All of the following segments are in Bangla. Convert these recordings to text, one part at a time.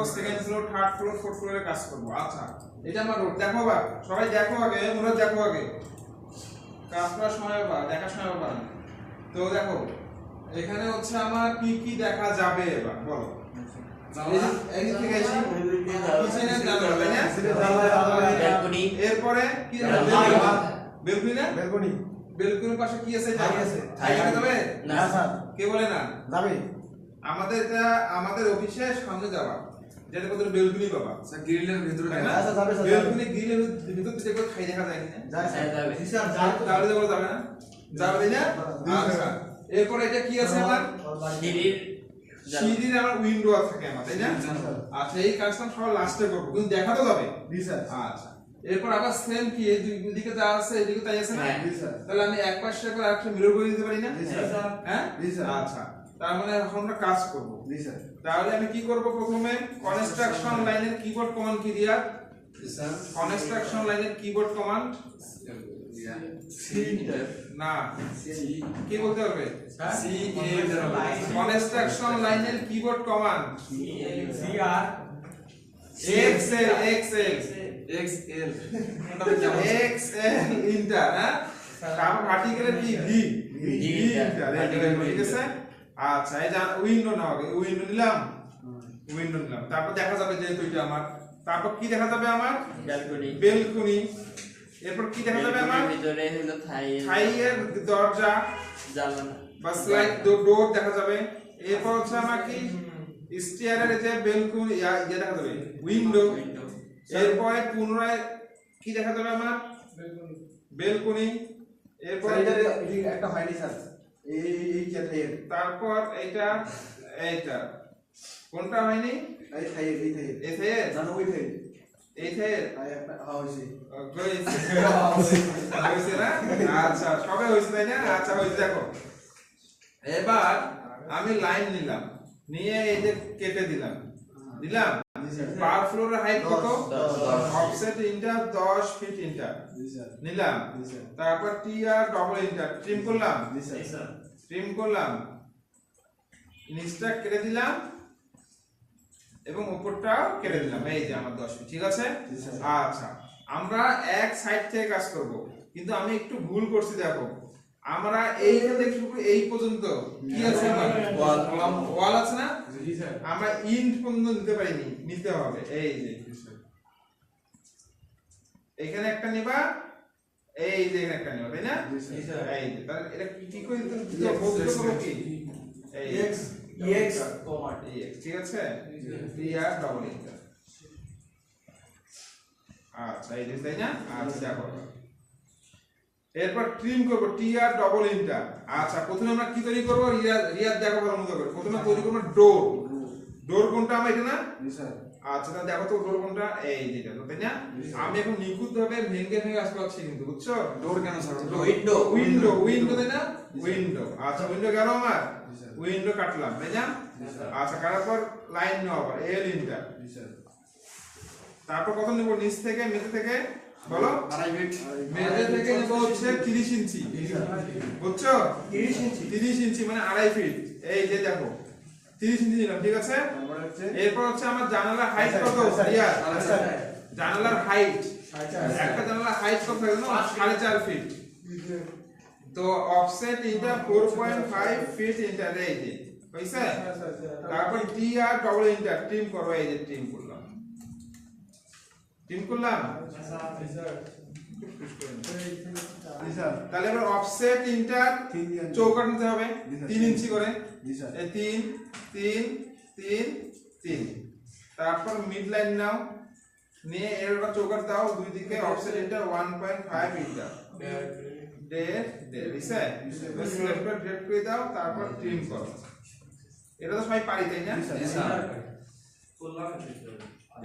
Floor second floor third floor fourth ফ্লোরে কাজ করব। আচ্ছা এটা আমার রোড দেখো বা সবাই দেখো আগে দেখো আগে। কাজ করার সময় বা দেখার সময় বা তো দেখো এখানে হচ্ছে আমার কি কি দেখা যাবে এবার বলো। এরপরে কি। বেলকুনি বেলকুনির পাশে কি আছে? যাবে? না। স্যার। কে না? যাবে। আমাদের এটা আমাদের অফিসে সামনে যাওয়া যেটা কত বেলকুনি বাবা গ্রিলের ভিতরে না আচ্ছা, যাবে, স্যার, বেলকুনি গ্রিলের ভিতর থেকে একবার খাই দেখা যায়। না যায় স্যার যাবে। স্যার তো? তাহলে যাব যাবে না? যাবে না? জি, আচ্ছা স্যার। এটা কি আছে আমার? সিঁড়ির সিঁড়ির আমার উইন্ডো থাকে আমার তাই না? আচ্ছা এই কাজটা সব লাস্টে করব। কিন্তু দেখা তো যাবে? জি স্যার আচ্ছা। এরপর আবার সেম কি? এই দুই দিকে যা আছে এদিকে তাই আছে না? হ্যাঁ। স্যার তাহলে আমি এক পাশে করে আরেকটা মিরর করে দিতে পারি না? জি স্যার হ্যাঁ? জি স্যার। আচ্ছা। তার মানে এখন আমরা কাজ করব জি স্যার তাহলে আমি কি করব প্রথমে? কনস্ট্রাকশন লাইনের কিবোর্ড কমান্ড কি দিয়া? স্যার কনস্ট্রাকশন লাইনের কিবোর্ড কমান্ড না। কি বলতে এ কনস্ট্রাকশন লাইনের কিবোর্ড কমান্ড ইন্টার হ্যাঁ? তারপর ভার্টিক্যালের কি? V V V enter, enter vertical ঠিক আছে? আচ্ছা এই যা উইন্ডো নাও আগে উইন্ডো নিলাম? উইন্ডো নিলাম। তারপর দেখা যাবে যেহেতু এটা আমার। তারপর কি দেখা যাবে আমার? ব্যালকনি বেলকুনি এরপর কি দেখা যাবে আমার? ভিতরে হলো থাই ছাইয়ের দরজা। জানালা। বা স্লাইড ডোর দেখা যাবে। এরপর হচ্ছে আমার কি? স্টিয়ারের যে বেলকুনি ইয়া ইয়ে দেখা যাবে। উইন্ডো উইন্ডো এরপরে পুনরায় কি দেখা যাবে আমার? বেলকুনি এরপর এটা এটা একটা হয়নি স্যার এই তারপর এইটা এইটা। কোনটা হয়নি? এই থাইয়ের এই থাইয়ের। এতে জানো ওই থাইয়ের। এইতে তাই হয়েছে। হয়েছে। না? আচ্ছা সবে হয়েছে তাই না? আচ্ছা হয়েছে দেখো। এবার আমি লাইন নিলাম। নিয়ে এই যে কেটে দিলাম। দিলাম। পার ফ্লোরের হাইট কত। অফসেট ইন্টার 10 ফিট ইন্টার নিলাম। তারপর T R double enter trim করলাম? ট্রিম করলাম। নিচটা কেটে দিলাম। এবং উপরটাও কেটে দিলাম। এই যে আমার 10 ফিট ঠিক আছে? আচ্ছা। আমরা এক সাইড থেকে কাজ করব। কিন্তু আমি একটু ভুল করছি দেখো। আমরা এইখান থেকে শুরু করে এই পর্যন্ত কি আছে আমার? ওয়াল। ওয়াল আছে না? জি স্যার। আমরা ইন্ট পর্যন্ত নিতে পারিনি নিতে হবে। এই যে এখানে একটা নিবা এই যে এখানে একটা নিবা তাই না। এই যে তাহলে এটা কি কি করে দিতে yes, কি? এই EX, EX command. EX, ঠিক আছে? আর ডাবল ইন্টার আচ্ছা এই যে তাই না? আচ্ছা দেখো এরপর ট্রিম করব টি আর ডবল ইন্টার আচ্ছা প্রথমে আমরা কি তৈরি করব? রিয়াদ রিয়াদ দেখো ভালো মতো করে প্রথমে তৈরি করব ডোর ডোর কোনটা আমার এটা না স্যার। আচ্ছা তাহলে দেখো তো ডোর কোনটা? এই যেটা তাই না? আমি এখন নিখুঁত ভাবে ভেঙে ভেঙে কাজ করছি কিন্তু বুঝছ? ডোর কেন স্যার? উইন্ডো উইন্ডো উইন্ডো তাই না? উইন্ডো আচ্ছা উইন্ডো গেল আমার? উইন্ডো কাটলাম তাই না? আচ্ছা কাটার পর লাইন নেওয়া আবার এল ইন্টার তারপর কত নিব? নিচ থেকে মেঝে থেকে? বলো। আড়াই থেকে নিব হচ্ছে 30 ইঞ্চি। বুঝছ? 30 ইঞ্চি। 30 ইঞ্চি মানে আড়াই ফিট এই যে দেখো 30 ইঞ্চি নিলাম ঠিক আছে? এরপর হচ্ছে আমার জানালার হাইট কত? স্যার, জানালার হাইট একটা জানালার হাইট কত থাকে চার ফিট তো offset point five feet enter এই যে হয়েছে তারপর T R double enter trim করো এই যে ট্রিম করলাম। ট্রিম করলাম তাহলে এবার অফসেট ইন্টার তিন চৌকাট নিতে হবে। তিন ইঞ্চি করে। তিন তিন তিন তিন। তারপর মিড লাইন নাও। নিয়ে এর একটা চৌকাট দাও দুই দিকে offset enter one point five enter দেড় দেড়। বুঝছে সিলেক্ট করে ডেট করে দাও তারপর ট্রিম করো। এটা তো সবাই পারি তাই না?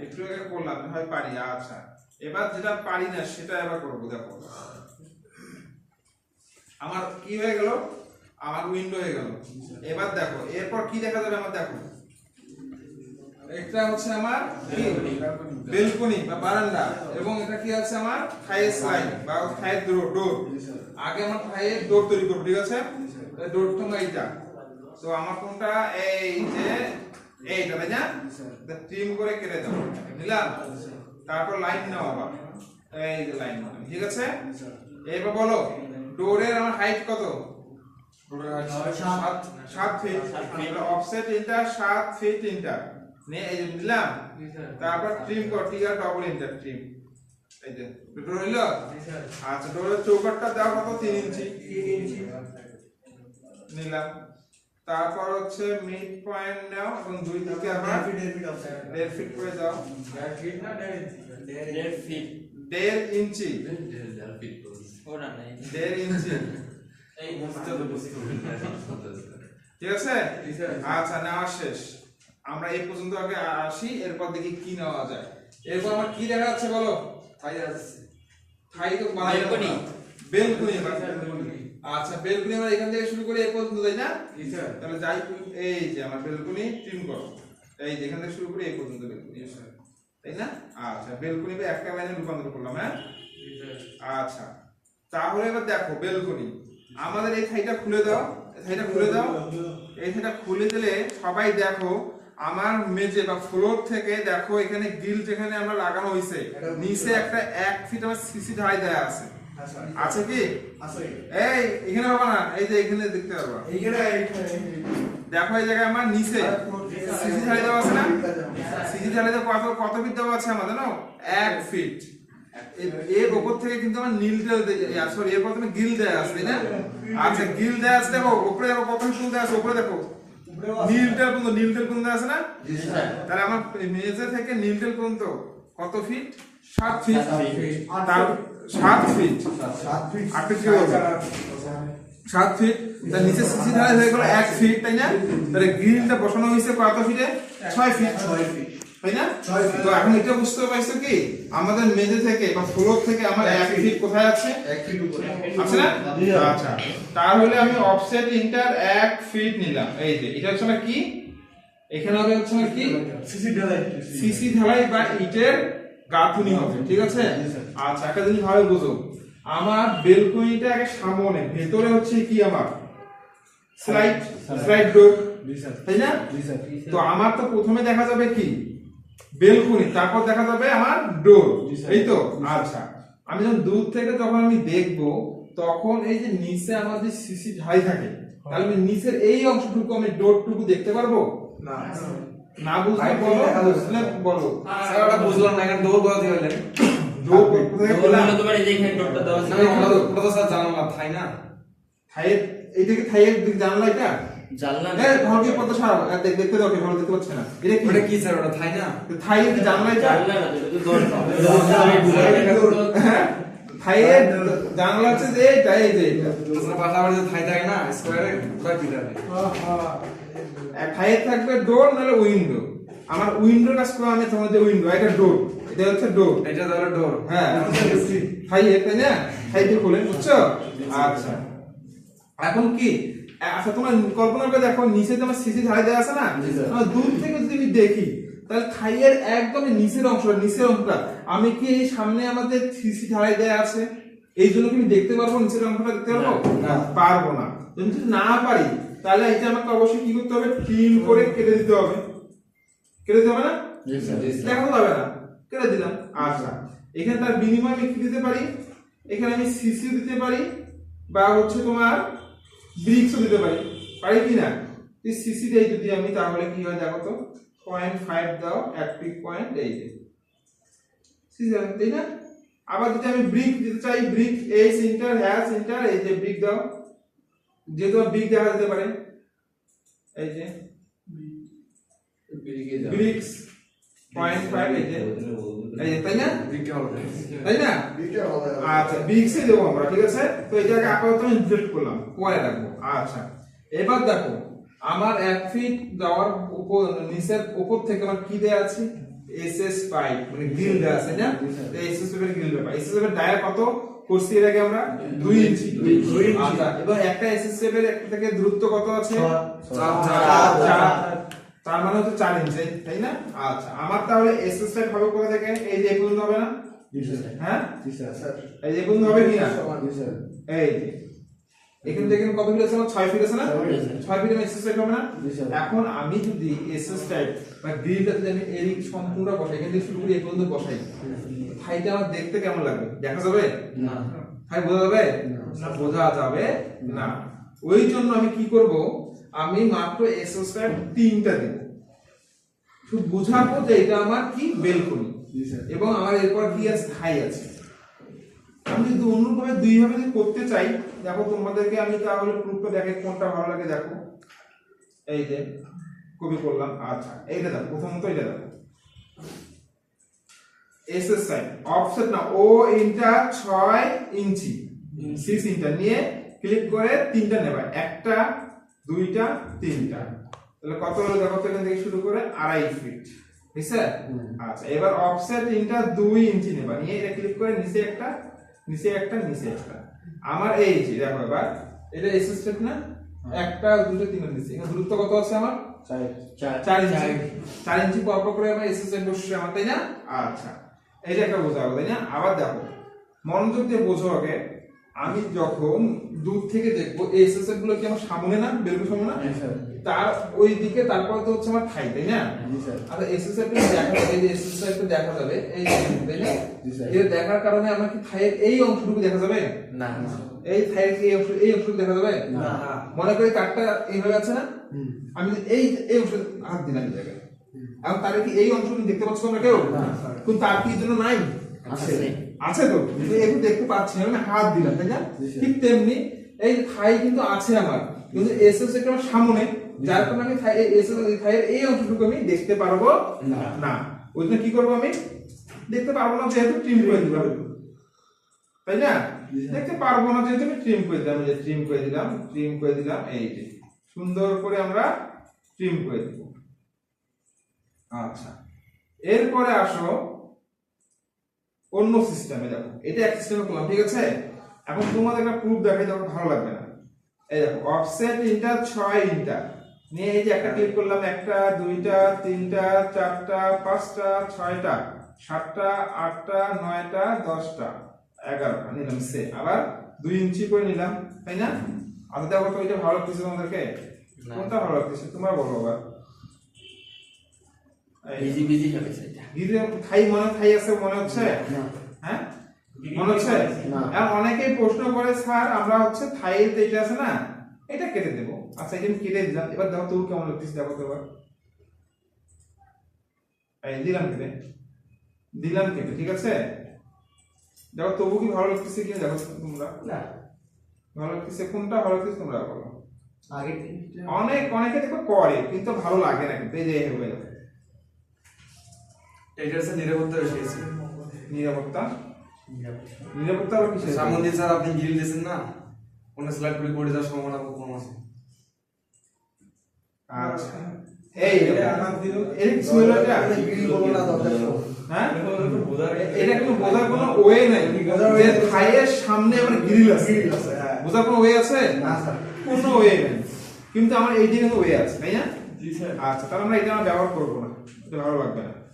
একটু আগে করলাম হয় পারি আচ্ছা। এবার যেটা পারি না, সেটা এবার করব, দেখো। আমার কি হয়ে গেল? আমার উইন্ডো হয়ে গেল। এবার দেখো, এরপর কি দেখা যাবে আমার দেখো? এটা হচ্ছে আমার বেলকনি বা বারান্দা, এবং এটা কি আছে আমার? থাইয়ের স্লাইড বা থাইয়ের ডোর ডোর আগে আমার থাইয়ের ডোর তৈরি করব, ঠিক আছে? ডোর তো এইটা। তো আমার কোনটা? এই যে এইটা তাই না ট্রিম করে কেটে দাও। নিলাম। তারপর লাইন নাও আবার। এই যে লাইন ঠিক আছে? এবার বলো ডোরের আমার হাইট কত? সাত। ফিট অফসেট ইন্টার সাত ফিট ইন্টার নিয়ে এই যে নিলাম। তারপর ট্রিম কর টিগার ডবল ইন্টার ট্রিম এই যে দুটো রইল? আচ্ছা ডোরের চৌকাটটা দাও কত? তিন ইঞ্চি। নিলাম। তারপর হচ্ছে মিড পয়েন্ট নাও এবং দুই দিকে আবার দেড় ফিট করে দাও। দেড় ফিট দেড় ইঞ্চি ওরা নাই দেড় ইঞ্চি এই ঠিক আছে? আচ্ছা নেওয়া শেষ। আমরা এই পর্যন্ত আগে আসি এরপর দেখি কি নেওয়া যায়। এরপর আমার কি দেখা যাচ্ছে বলো? থাই আছে থাই তো বানাই বেলকনি। বেলকুনি। আচ্ছা বেলকুনি আমরা এখান থেকে শুরু করে এই পর্যন্ত তাই না? স্যার। তাহলে যাই এই যে আমার বেলকুনি ট্রিম করো। এই যে এখান থেকে শুরু করে এই পর্যন্ত বেলকুনি। স্যার। তাই না? আচ্ছা বেলকুনি একটা লাইনে রূপান্তর করলাম হ্যাঁ? আচ্ছা তাহলে এবার দেখো বেলকুনি। আমাদের এই থাইটা খুলে দাও এই থাইটা খুলে দাও। এই থাইটা খুলে দিলে সবাই দেখো আমার মেঝে বা ফ্লোর থেকে দেখো এখানে গিল যেখানে আমরা লাগানো হয়েছে নিচে একটা এক ফিট আমার সিসি ঢালাই দেয়া আছে। আছে কি? এই এখানে পাবা না। এই যে এখানে দেখতে পারবা। দেখো এই জায়গায় আমার নিচে। সিসি ঢালাই দেওয়া আছে না? সিসি ঢালাই দেওয়া কত কত ফিট দেওয়া আছে আমাদের না এক ফিট এর- উপর থেকে কিন্তু আমার নীল তেল সরি এর প্রথমে গিল দেয়া আছে না? আচ্ছা গিল দেয়া আছে দেখো উপরে দেখো কত ফুল দেয়া আছে? উপরে দেখো। নীল তেল পর্যন্ত নীল তেল পর্যন্ত আছে না? তাহলে আমার মেঝে থেকে নীল তেল পর্যন্ত কত ফিট সাত ফিট তার সাত ফিট আট ফিট কি বলব? সাত ফিট তার নিচে সিসি ঢালাই হয়ে গেল এক ফিট তাই না? তাহলে গ্রিলটা বসানো হয়েছে কত ফিটে ছয় ফিট তাই না? তো এখন এটা বুঝতে পারছ কি? আমাদের মেঝে থেকে বা ফ্লোর থেকে আমার এক ফিট কোথায় আছে? এক আছে না? আচ্ছা। তাহলে আমি অফসেট ইন্টার এক ফিট নিলাম। এই যে এটা হচ্ছে আমার কি? এখানে হবে হচ্ছে কি? সিসি ঢালাই বা ইটের গাঁথুনি হবে ঠিক আছে? আচ্ছা একটা জিনিস ভালো বুঝো। আমার বেলকনিটা আগে সামনে ভেতরে হচ্ছে কি আমার? স্লাইড স্লাইড ডোর তাই না? তো আমার তো প্রথমে দেখা যাবে কি? বেলকনি তারপর দেখা যাবে আমার ডোর এই তো? আচ্ছা। আমি যখন দূর থেকে যখন আমি দেখব তখন এই যে নিচে আমার যে সিসি ঢাই থাকে তাহলে আমি নিচের এই অংশটুকু আমি ডোরটুকু দেখতে পারব? না। বুঝলে বলো বুঝলে বলো। স্যার ওটা বুঝলাম না এখানে দৌড় কথা দিবেন ডোর কোথায় ডোর বললাম হলো তোমার এই যে এখানে ডোরটা দেওয়া আছে। না ওটা তো স্যার জানলাম থাই না। থাইয়ের দিক জানলা এটা? জানলা হ্যাঁ ভালো কি পর্দা সারা দেখ দেখতে দাও কি ভালো দেখতে পাচ্ছে না। এটা কি? ওটা কি স্যার ওটা থাই না? জানলা জানলা না এটা তো জানলা হচ্ছে যে এটা এই যে। এটা বাসা বাড়িতে থাই থাকে না স্কোয়ারে কয় পিটারে এক থাইয়ের থাকবে ডোর নাহলে উইন্ডো আমার উইন্ডো আমি তোমার যে উইন্ডো এটা ডোর এটা হচ্ছে ডোর এটা তাহলে ডোর হ্যাঁ। তাই না? থাইতে বুঝছ? আচ্ছা। এখন কি? আচ্ছা তোমার কল্পনা করে দেখো নিচে তোমার সিসি ঢালাই দেওয়া আছে না? দূর থেকে যদি আমি দেখি তাহলে থাইয়ের একদম নিচের অংশ নিচের অংশটা। আমি কি এই সামনে আমাদের সিসি ঢালাই দেওয়া আছে? এই জন্য কি আমি দেখতে পারব নিচের অংশটা দেখতে পারব? না। পারব না। যদি না পারি তাহলে এটা আমাকে অবশ্যই কি করতে হবে? ট্রিম করে কেটে দিতে হবে। কেটে দিতে হবে না? দেখানো যাবে না। কেটে দিলাম। আচ্ছা। এখানে তার বিনিময়ে আমি কি দিতে পারি? এখানে আমি সিসিও দিতে পারি বা হচ্ছে তোমার ব্রিক্সও দিতে পারি। পারি কি না? এই সিসি দেই যদি আমি তাহলে কি হয় দেখো তো? পয়েন্ট ফাইভ দাও অ্যাক্টিভ পয়েন্ট এই যে। সিসি তাই না আবার যদি আমি ব্রিক দিতে চাই ব্রিক এই সেন্টার হ্যাঁ সেন্টার এই যে ব্রিক দাও। যে তোমার ব্রিক দেখা যেতে পারে। এই যে। ব্রিক্স পয়েন্ট ফাইভ এই যে। এই যে, তাই না? তাই না? আচ্ছা বিক্সে দেবো আমরা ঠিক আছে? তো এটাকে আপাতত আমি ডিলিট করলাম। পরে রাখব আচ্ছা। এবার দেখো আমার এক ফিট দেওয়ার উপর নিচের উপর থেকে আমার কি দেয়া আছে? এসএস পাইপ মানে গ্রিল দেয়া আছে না? এসএস এর গ্রিল দেওয়া এসএস এর ডায়া কত করছি এর আগে আমরা? 2 ইঞ্চি 2 ইঞ্চি আচ্ছা এবং একটা এসএস এর একটা থেকে দূরত্ব কত আছে? চার। চার, চার। তার মানে হচ্ছে 4 ইঞ্চি তাই না? আচ্ছা আমার তাহলে এসএস পাইপ হবে কোথা থেকে এই যে পর্যন্ত হবে না? হ্যাঁ? এই যে পর্যন্ত হবে কি না? এই এখান থেকে এখানে কত ফিট আছে? আমার ছয় ফিট আছে না? ছয় feet আছে। ছয় ফিট আমি এসএস টাইপ হবে না? এখন আমি যদি এসএস টাইপ বা গ্রিলটা যদি আমি এই সম্পূর্ণ বসাই এখান থেকে শুরু করে এই পর্যন্ত বসাই থাইটা আমার দেখতে কেমন লাগবে? দেখা যাবে? না। থাই বোঝা যাবে? না। বোঝা যাবে না। ওই জন্য আমি কি করব? আমি মাত্র এসএস টাইপ তিনটা দেব। শুধু বোঝাবো যে এটা আমার কি? বেলকনি। এবং আমার এরপর কি আছে? থাই আছে। আমি যদি অন্যভাবে দুইভাবে যদি করতে চাই দেখো তোমাদেরকে আমি তাহলে প্রুফটা দেখে কোনটা ভালো লাগে দেখো। এই যে কপি করলাম আচ্ছা এইটা দেখো প্রথমত এটা দেখো। এসএস সাইন অফসেট না ও ইনটা ছয় ইঞ্চি সিক্স ইঞ্চটা নিয়ে ক্লিক করে তিনটা নেবা একটা দুইটা তিনটা। তাহলে কত হলো দেখো তো এখান থেকে শুরু করে আড়াই ফিট ঠিক আছে? আচ্ছা এবার অফসেট ইনটা দুই ইঞ্চি নেবা নিয়ে এটা ক্লিক করে নিচে একটা নিচে একটা নিচে একটা। আমার এই যে দেখো এবার এটা এস স্টেপ না? একটা দুটো তিনটা নিচে। এখানে দূরত্ব কত আছে আমার? চার ইঞ্চি। চার। ইঞ্চি পর পর করে আমার এস এসএস বসছে আমার তাই না? আচ্ছা। এই যে একটা বোঝা গেল তাই না? আবার দেখো। মনোযোগ দিয়ে বোঝো আগে। আমি যখন দূর থেকে দেখব এই এসএসগুলো কি আমার সামনে না বেলকুল সামনে না? তার ওই দিকে তারপর তো হচ্ছে আমার ঠাই তাই না? আর এসএস টা দেখা যাবে এই যে টা দেখা যাবে এই তাই না। এটা দেখার কারণে আমার কি থাইয়ের এই অংশটুকু দেখা যাবে? না এই থাইয়ের এই অংশ এই অংশটুকু দেখা যাবে? না। মনে করি কাঠটা এইভাবে আছে না? আমি এই এই অংশ হাত দিলাম এই জায়গায়। এখন তার কি এই অংশ দেখতে পাচ্ছ তোমরা কেউ? কিন্তু তার কি জন্য নাই? আছে। আছে তো? একটু দেখতে পাচ্ছি আমি হাত দিলাম, তাই না? ঠিক তেমনি এই থাই কিন্তু আছে আমার, কিন্তু এসএস এটা আমার সামনে, যার কারণে আমি থাই এসএস থাইয়ের এই অংশটুকু আমি দেখতে পারব না। ওই জন্য কি করব আমি? দেখতে পারব না, যেহেতু ট্রিম করে দিলাম। তাই না? দেখতে পারব না, যেহেতু আমি ট্রিম করে দিলাম যে ট্রিম করে দিলাম ট্রিম করে দিলাম, এই যে। সুন্দর করে আমরা ট্রিম করে দিব। আচ্ছা। এরপরে আসো অন্য সিস্টেমে দেখো। এটা এক সিস্টেমে করলাম ঠিক আছে? এখন তোমাদের একটা প্রুফ দেখাই তখন ভালো লাগবে না। এই দেখো অফসেট ইন্টার ছয় ইন্টার নিয়ে এই যে একটা ক্লিক করলাম একটা দুইটা তিনটা চারটা পাঁচটা ছয়টা সাতটা আটটা নয়টা দশটা এগারোটা নিলাম সে আবার দুই ইঞ্চি করে নিলাম তাই না? আচ্ছা দেখো তো এটা ভালো লাগতেছে তোমাদেরকে? কোনটা ভালো লাগতেছে? তোমরা বলো আবার। বিজি বিজি হবে সেটা গিরে থাই মনে থাই আছে মনে হচ্ছে? হ্যাঁ? মনে হচ্ছে? না। অনেকেই প্রশ্ন করে স্যার আমরা হচ্ছে থাইয়ের যেটা আছে না এটা কেটে দেবো। আচ্ছা এটা কেটে দিলাম। এবার দেখো তোর কেমন লাগতেছে দেখো তো এবার। এই দিলাম কেটে। দিলাম কেটে ঠিক আছে? দেখো তবু কি ভালো লাগতেছে কি দেখো তোমরা। না। ভালো লাগতেছে কোনটা? ভালো লাগতেছে তোমরা বলো। আগে অনেক অনেকে দেখো করে কিন্তু ভালো লাগে না কিন্তু এই যে হয়ে যাবে এটা হচ্ছে নিরাপত্তা বেশি নিরাপত্তা? নিরাপত্তা আবার কিসের? সামন দিয়ে স্যার আপনি গিল দিয়েছেন না? অন্য স্লাইড করে পড়ে যাওয়ার সম্ভাবনা কম আছে। আচ্ছা। এই এর কি ছিল এটা। হ্যাঁ? এটা কোনো বোঝার কোনো ওয়ে নাই। সামনে আমার গ্রিল আছে। বোঝার কোনো ওয়ে আছে? না স্যার। কোনো ওয়ে নেই। কিন্তু আমার এই দিকে ওয়ে আছে তাই না? জি স্যার। আচ্ছা তাহলে আমরা এটা আমরা ব্যবহার করব না। এটা ভালো লাগবে না।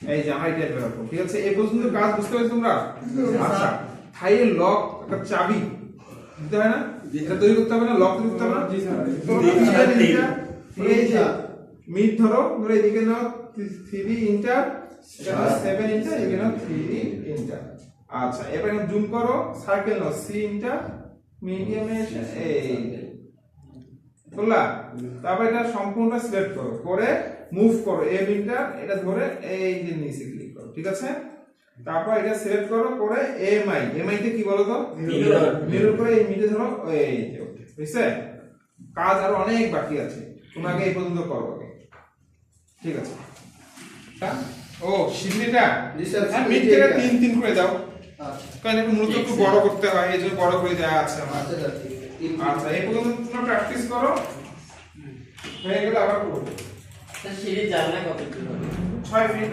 এই যে এটা ব্যবহার ঠিক আছে? এই পর্যন্ত কাজ বুঝতে পারছ তোমরা? আচ্ছা থাইয়ের লক একটা চাবি দিতে হয় না? এটা তৈরি করতে হবে না? লক করতে হবে না? জি স্যার। এই যে মিড ধরো ধরো এদিকে নাও থ্রি ইন্টার সেভেন ইন্টার এদিকে নাও থ্রি ইন্টার আচ্ছা এবার জুম করো সার্কেল নাও সি ইন্টার মিডিয়ামে এই বুঝলা তারপর এটা সম্পূর্ণ সিলেক্ট করো। করে মুভ করো এম ইন্টার এটা ধরে এই যে নিচে ক্লিক করো ঠিক আছে? তারপর এটা সিলেক্ট করো করে এম আই এম আই তে কি বলো তো? মিরর করে। এই মিডে ধরো এই যে বুঝছে? কাজ আরও অনেক বাকি আছে তোমাকে এই পর্যন্ত করো আগে ঠিক আছে? ও হ্যাঁ মিড থেকে তিন তিন করে দাও। আচ্ছা। কারণ একটু মূলত একটু বড় করতে হয় এই জন্য বড় করে দেওয়া আছে আমার। আচ্ছা আচ্ছা এই পর্যন্ত তোমরা প্র্যাকটিস করো। হয়ে গেলে আবার করব সিঁড়ি জানলা কত কি হবে ছয় মিনিট